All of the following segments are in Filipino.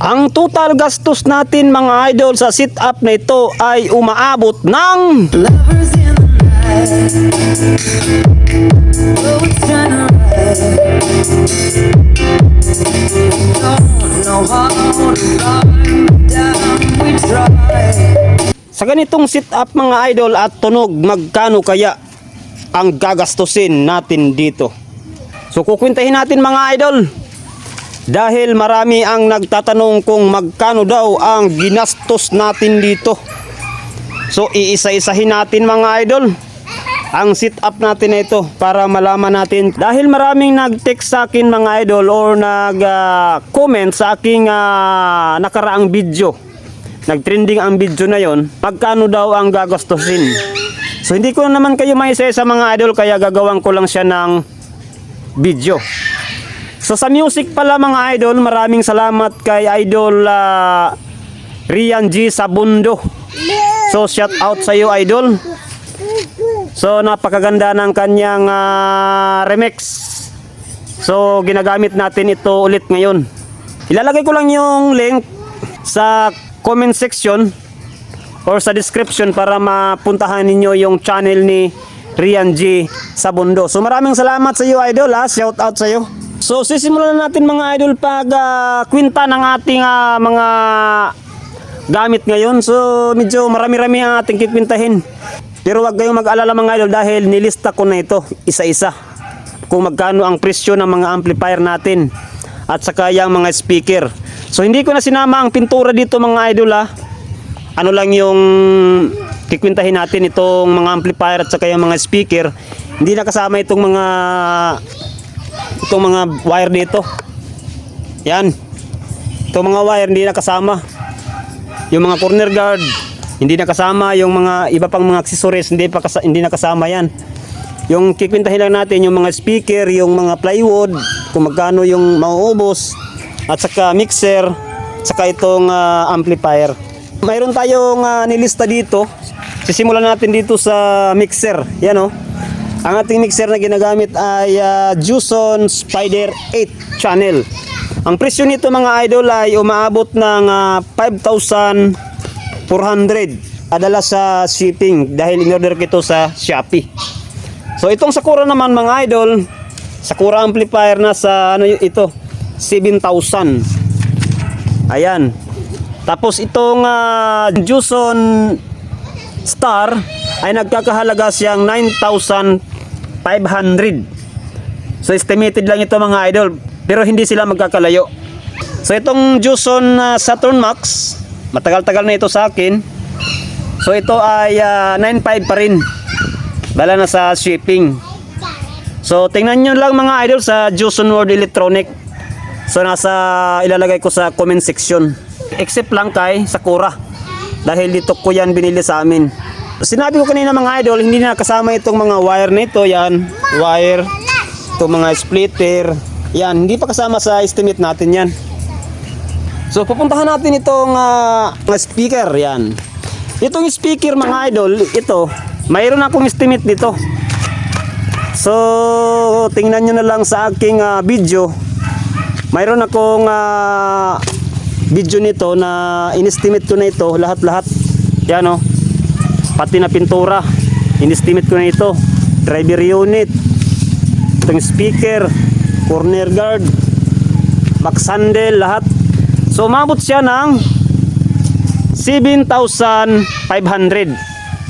Ang total gastos natin mga idol sa sit-up na ito ay umaabot ng. Sa ganitong sit-up mga idol at tunog, magkano kaya ang gagastusin natin dito? So kukwentahin natin mga idol. Dahil marami ang nagtatanong kung magkano daw ang ginastos natin dito. So iisa-isahin natin mga idol ang sit-up natin na ito para malaman natin. Dahil maraming nag-text sa akin mga idol or nag-comment sa aking ah, nakaraang video nagtrending ang video na yon, magkano daw ang gagastusin. So hindi ko naman kayo maisa sa mga idol kaya gagawin ko lang siya ng video. So sa music pala mga idol, maraming salamat kay idol ah, Rian G Sabundo. So shout out sa iyo idol. So napakaganda ng kanyang ah, remix. So ginagamit natin ito ulit ngayon. Ilalagay ko lang yung link sa comment section or sa description para mapuntahan ninyo yung channel ni Rian G Sabundo. So maraming salamat sa iyo idol ha. Shout out sa iyo. So sisimulan na natin mga idol pag ah, kwenta ng ating ah, mga gamit ngayon. So medyo marami-rami ang ating kikwintahin. Pero wag kayong mag-alala mga idol dahil nilista ko na ito isa-isa. Kung magkano ang presyo ng mga amplifier natin at saka yung mga speaker. So hindi ko na sinama ang pintura dito mga idol ha. Ano lang yung kikwintahin natin itong mga amplifier at saka yung mga speaker. Hindi na kasama itong mga itong mga wire dito. Yan. Itong mga wire hindi na kasama. Yung mga corner guard hindi na kasama yung mga iba pang mga accessories hindi pa kasa- hindi na kasama yan. Yung kikwintahin lang natin yung mga speaker, yung mga plywood, kung magkano yung mauubos at saka mixer, saka itong ah, amplifier. Mayroon tayong ah, nilista dito. Sisimulan natin dito sa mixer. Yan oh. Ang ating mixer na ginagamit ay uh, Juson Spider 8 channel. Ang presyo nito mga idol ay umaabot ng ah, 5,400 adala sa shipping dahil in-order ko ito sa Shopee. So itong Sakura naman mga idol, Sakura amplifier na sa ano ito, 7,000. Ayan. Tapos itong uh, Juson Star ay nagkakahalaga siyang 9,500. So estimated lang ito mga idol, pero hindi sila magkakalayo. So itong Juson uh, Saturn Max, matagal-tagal na ito sa akin. So ito ay ah, 9.5 pa rin. Bala na sa shipping. So tingnan nyo lang mga idol sa Juson World Electronic. So nasa ilalagay ko sa comment section. Except lang kay Sakura. Dahil dito ko yan binili sa amin. Sinabi ko kanina mga idol, hindi na kasama itong mga wire nito. Yan, wire. Itong mga splitter. Yan, hindi pa kasama sa estimate natin yan. So pupuntahan natin itong mga speaker yan. Itong speaker mga idol, ito, mayroon akong estimate dito. So tingnan nyo na lang sa aking ah, video. Mayroon akong ah, video nito na inestimate ko na ito lahat-lahat. Yan oh. Pati na pintura. Inestimate ko na ito. Driver unit. Itong speaker, corner guard, back handle, lahat. So umabot siya ng 7,500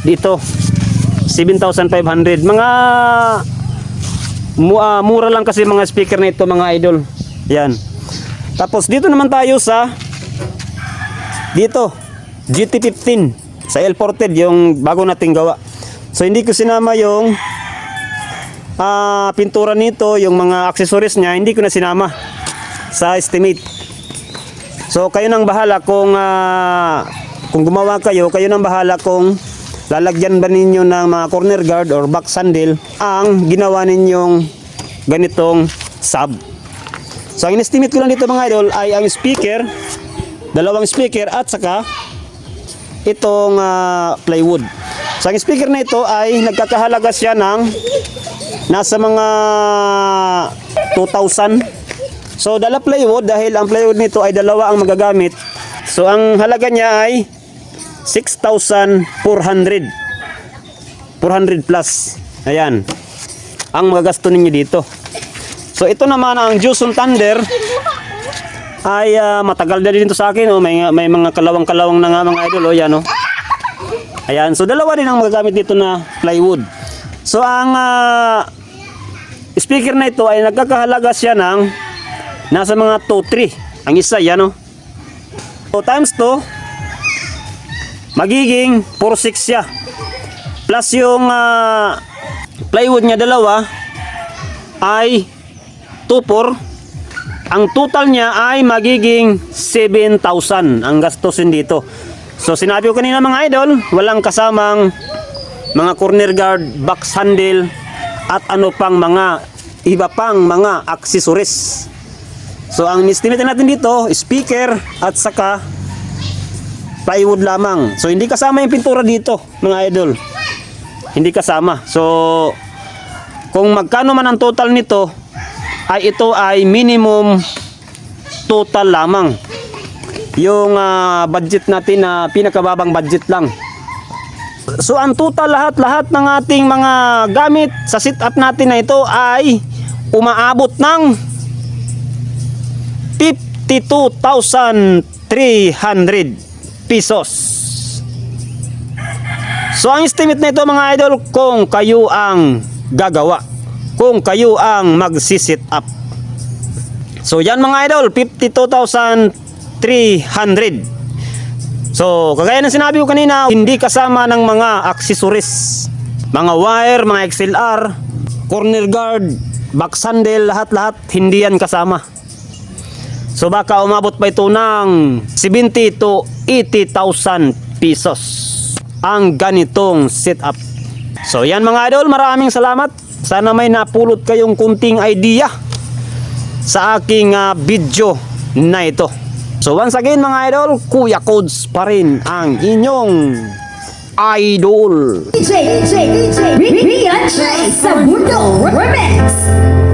dito. 7,500. Mga ah, mura lang kasi mga speaker na ito mga idol. Yan. Tapos dito naman tayo sa dito GT15 sa L-Ported yung bago nating gawa. So hindi ko sinama yung ah, pintura nito, yung mga accessories niya, hindi ko na sinama sa estimate. So kayo nang bahala kung ah, kung gumawa kayo, kayo nang bahala kung lalagyan ba ninyo ng mga corner guard or back sandal ang ginawa ninyong ganitong sub. So ang inestimate ko lang dito mga idol ay ang speaker, dalawang speaker at saka itong ah, plywood. So ang speaker na ito ay nagkakahalaga siya ng nasa mga 2,000 So dala plywood dahil ang plywood nito ay dalawa ang magagamit. So ang halaga niya ay 6,400. 400 plus. Ayan. Ang magagasto ninyo dito. So ito naman ang Juson Thunder ay ah, matagal na din ito sa akin. Oh. May, may mga kalawang-kalawang na nga mga idol. Oh, yan, oh. Ayan. So dalawa din ang magagamit dito na plywood. So ang ah, speaker na ito ay nagkakahalaga siya ng nasa mga 2-3. Ang isa, yan oh. So times 2, magiging 4-6 siya. Plus yung ah, plywood niya dalawa ay 2-4. Ang total niya ay magiging 7,000 ang gastusin dito. So sinabi ko kanina mga idol, walang kasamang mga corner guard, box handle at ano pang mga iba pang mga accessories. So ang estimate natin dito, speaker at saka plywood lamang. So hindi kasama yung pintura dito, mga idol. Hindi kasama. So kung magkano man ang total nito, ay ito ay minimum total lamang. Yung ah, budget natin na pinakababang budget lang. So ang total lahat-lahat ng ating mga gamit sa sit-up natin na ito ay umaabot ng 52,300 pesos. So ang estimate na ito mga idol kung kayo ang gagawa. Kung kayo ang magsisit up. So yan mga idol, 52,300. So kagaya ng sinabi ko kanina, hindi kasama ng mga accessories. Mga wire, mga XLR, corner guard, back handle, lahat-lahat hindi yan kasama. So baka umabot pa ito ng 70 to 80,000 pesos ang ganitong setup. So yan mga idol, maraming salamat. Sana may napulot kayong kunting idea sa aking ah, video na ito. So once again mga idol, Kuya Codes pa rin ang inyong idol. DJ, DJ, DJ, Rian J, Segundo Remix.